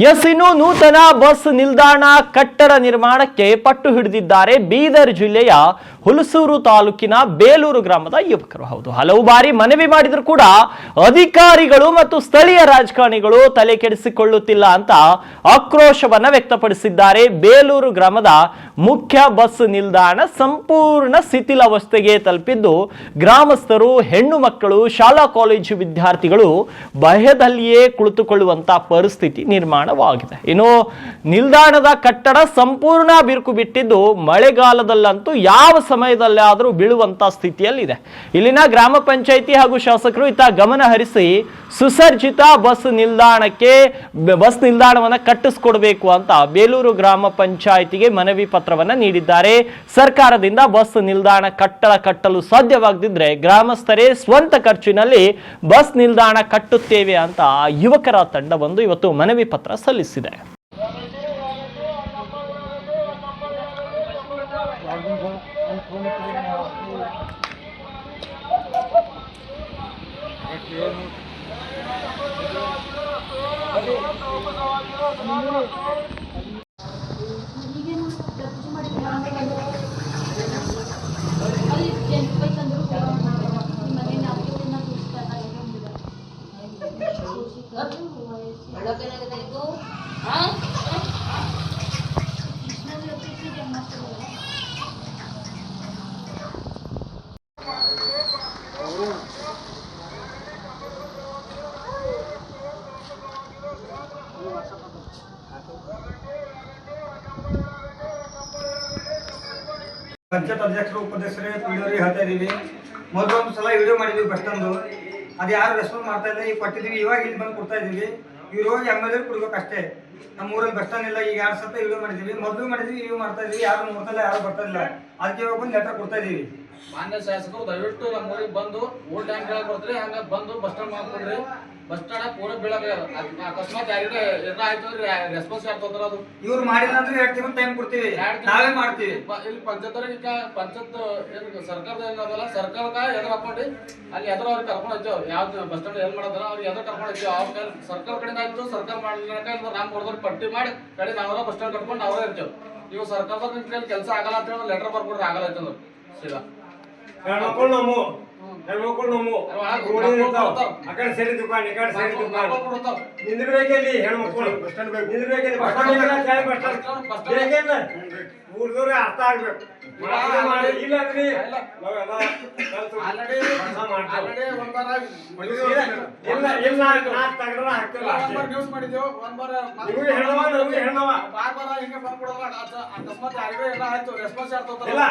S ನೂತನ bus ನಿಲ್ದಾಣ ಕಟ್ಟಡ ನಿರ್ಮಾಣಕ್ಕೆ ಪಟ್ಟು ಹಿಡಿದಿದ್ದಾರೆ ಬೀದರ್ ಜಿಲ್ಲೆಯ ಹುಲಸೂರು ತಾಲೂಕಿನ ಬೇಲೂರು ಗ್ರಾಮದ ಯುವಕರು. ಹೌದು, ಹಲವು ಬಾರಿ ಮನವಿ ಮಾಡಿದರೂ ಕೂಡ ಅಧಿಕಾರಿಗಳು ಮತ್ತು ಸ್ಥಳೀಯ ರಾಜಕಾರಣಿಗಳು ತಲೆ ಕೆಡಿಸಿಕೊಳ್ಳುತ್ತಿಲ್ಲ ಅಂತ ಆಕ್ರೋಶವನ್ನ ವ್ಯಕ್ತಪಡಿಸಿದ್ದಾರೆ. ಬೇಲೂರು ಗ್ರಾಮದ ಮುಖ್ಯ ಬಸ್ ನಿಲ್ದಾಣ ಸಂಪೂರ್ಣ ಶಿಥಿಲಾವಸ್ಥೆಗೆ ತಲುಪಿದ್ದು, ಗ್ರಾಮಸ್ಥರು, ಹೆಣ್ಣು ಮಕ್ಕಳು, ಶಾಲಾ, ಕಾಲೇಜು ವಿದ್ಯಾರ್ಥಿಗಳು ಭಯದಲ್ಲಿಯೇ ಕುಳಿತುಕೊಳ್ಳುವಂತಹ ಪರಿಸ್ಥಿತಿ ನಿರ್ಮಾಣವಾಗಿದೆ. ಇನ್ನು ನಿಲ್ದಾಣದ ಕಟ್ಟಡ ಸಂಪೂರ್ಣ ಬಿರುಕು ಬಿಟ್ಟಿದ್ದು ಮಳೆಗಾಲದಲ್ಲಂತೂ ಯಾವ ಸಮಯದಲ್ಲಾದರೂ ಬೀಳುವಂತ ಸ್ಥಿತಿಯಲ್ಲಿದೆ. ಇಲ್ಲಿನ ಗ್ರಾಮ ಪಂಚಾಯಿತಿ ಹಾಗೂ ಶಾಸಕರು ಇತ್ತ ಗಮನ ಹರಿಸಿ ಸುಸರ್ಜಿತ ಬಸ್ ನಿಲ್ದಾಣಕ್ಕೆ ಬಸ್ ನಿಲ್ದಾಣವನ್ನ ಕಟ್ಟಿಸ್ಕೊಡ್ಬೇಕು ಅಂತ ಬೇಲೂರು ಗ್ರಾಮ ಪಂಚಾಯಿತಿಗೆ ಮನವಿ ಪತ್ರವನ್ನ ನೀಡಿದ್ದಾರೆ. ಸರ್ಕಾರದಿಂದ ಬಸ್ ನಿಲ್ದಾಣ ಕಟ್ಟಡ ಕಟ್ಟಲು ಸಾಧ್ಯವಾಗದಿದ್ರೆ ಗ್ರಾಮಸ್ಥರೇ ಸ್ವಂತ ಖರ್ಚಿನಲ್ಲಿ ಬಸ್ ನಿಲ್ದಾಣ ಕಟ್ಟುತ್ತೇವೆ ಅಂತ ಯುವಕರ ತಂಡವೊಂದು ಇವತ್ತು ಮನವಿ ಪತ್ರ ಸಲ್ಲಿಸಿದೆ ಒಳಗೇನಾಗಿದೆ ಇದು ಪಂಚಾಯತ್ ಅಧ್ಯಕ್ಷರು ಉಪಾಧ್ಯಕ್ಷರೇ ಪಿಡಿಯೋರಿಗೆ ಹೇಳ್ತಾ ಇದ್ದೀವಿ ಮೊದಲೊಂದು ಸಲ ವಿಡಿಯೋ ಮಾಡಿದ್ವಿ ಬಸ್ ಅದು ಯಾರು ರೆಸ್ಪಾನ್ಸ್ ಮಾಡ್ತಾ ಇಲ್ಲ, ಈಗ ಕೊಟ್ಟಿದ್ದೀವಿ ಇವಾಗ ಇಲ್ಲಿ ಬಂದು ಕೊಡ್ತಾ ಇದೀವಿ. ಇವ್ರು ಹೋಗಿ ಎಂ ಎಲ್ ಎ ಕೊಡ್ಬೇಕು ಅಷ್ಟೇ. ನಮ್ಮ ಊರಲ್ಲಿ ಬಸ್ ಇಲ್ಲ, ಈಗ ಯಾರು ಸತ ವಿಡಿಯೋ ಮಾಡಿದ್ದೀವಿ ಮೊದಲು ಮಾಡಿದ್ವಿ ಇವು ಮಾಡ್ತಾ ಇದೀವಿ. ಯಾರು ನೋಡ್ತಾ ಇಲ್ಲ ಯಾರು ಬರ್ತಾ ಇಲ್ಲ. ಅದಕ್ಕೆ ಇವಾಗ ಬಂದು ಲೆಟರ್ ಕೊಡ್ತಾ ಇದೀವಿ. ಮಾನ್ಯ ಶಾಸಕರು ದಯವಿಟ್ಟು ನಮ್ಮ ಊರಿಗೆ ಬಂದು ಓಲ್ಡ್ ಟ್ಯಾಂಕ್ ಹೇಳಕ್ ಬರ್ತೀರಿ ಹಂಗ ಬಂದು ಬಸ್ ಸ್ಟ್ಯಾಂಡ್ ಮಾಡ್ಕೊಡ್ರಿ. ಬಸ್ ಸ್ಟ್ಯಾಂಡ್ ಪೂರ ಬೀಳಕ ಅಕಸ್ಮಾತ್ ಯಾರಿಗೆ ಏನಾರ ಆಯ್ತು ಅಂದ್ರೆ ರೆಸ್ಪಾನ್ಸ್ ಯಾರು ತೊಂದ್ರೆ ಅದು? ಇವ್ರು ಮಾಡಿಲ್ಲ ಅಂದ್ರೆ ಎರಡು ತಿಂಗಳು ಟೈಮ್ ಕೊಡ್ತೀವಿ. ನಾವೇ ಮಾಡ್ತೀವಿ. ಇಲ್ಲಿ ಪಂಚಾಯತ್ ಈಗ ಪಂಚಾಯತ್ ಏನ್ ಸರ್ಕಾರದ ಏನದಲ್ಲ ಸರ್ಕಾರಕ್ಕ ಎದುರು ಹಾಕೊಂಡು ಅಲ್ಲಿ ಎದುರು ಅವ್ರಿಗೆ ಕರ್ಕೊಂಡು ಹೋಗ್ತೇವೆ. ಯಾವ್ದು ಬಸ್ ಸ್ಟ್ಯಾಂಡ್ ಎಲ್ಲಿ ಮಾಡಿದ್ರ ಅವ್ರಿಗೆ ಎದುರು ಕರ್ಕೊಂಡು ಹೋಗ್ತೇವೆ. ಅವ್ರ ಕೈ ಸರ್ಕಾರ ಕಡೆಯಿಂದ ಆಯ್ತು ಸರ್ಕಾರ ಮಾಡ್ಲಿಕ್ಕೆ ನಾವು ಹೊಡೆದ್ರೆ ಪಟ್ಟಿ ಮಾಡಿ ಕಡೆ ನಾವೆಲ್ಲ ಬಸ್ ಸ್ಟ್ಯಾಂಡ್ ಕಟ್ಕೊಂಡು ನಾವೇ ಇರ್ತೇವೆ. ನೀವು ಸರ್ಕಾರದ ಕೆಲಸ ಆಗಲ್ಲ ಅಂತ ಹೇಳಿ ಲೆಟರ್ ಬರ್ಕೊಡ್ರಿ ಆಗಲ್ಲ ಆಯ್ತು ಸೀದಾ. ಹೆಣ್ಮಕ್ಳು ನಮ್ಮ. ಹೆಣ್ಮಕ್ಳು ನಮ್ಮ. ರೋಡಿ ಇರ್ತಾವ ಆ ಕಡೆ ಸೇರಿ ದುಕಾನ್ ಈ ಕಡೆ ಸೇರಿ ದುಕಾನ್. ನಿಂದ್ರಬೇಕಲ್ಲಿ ಹೆಣ್ಮಕ್ಳು ನಿಂದ್ರಬೇಕಲ್ಲಿ ಬಸ್ ಸ್ಟ್ಯಾಂಡ್ ಬೇಕಿಲ್ಲ ಊರ್ದವ್ರೆ ಅರ್ಥ ಆಗ್ಬೇಕು. ಇಲ್ಲ ಅಂದ್ರಿ ನಾವೆಲ್ಲ ಇಲ್ಲ. ಇಲ್ಲ ನಾ ತಗಡ್ರ ಹಾಕ್ತಿಲ್ಲ. ಹೆಣ್ಣವ ನಮಗೆ ಹೆಣ್ಣವ. ಬಾರ್ ಬಾರ ಹಿಂಗೆ ಬಂದ್ಬಿಡೋದ್ರ ಅಕಸ್ಮಾತ್ ಯಾರಿಗೂ ಎಲ್ಲ ಆಯ್ತು. ರೆಸ್ಪಾನ್ಸ್ ಯಾರು ಇಲ್ಲ.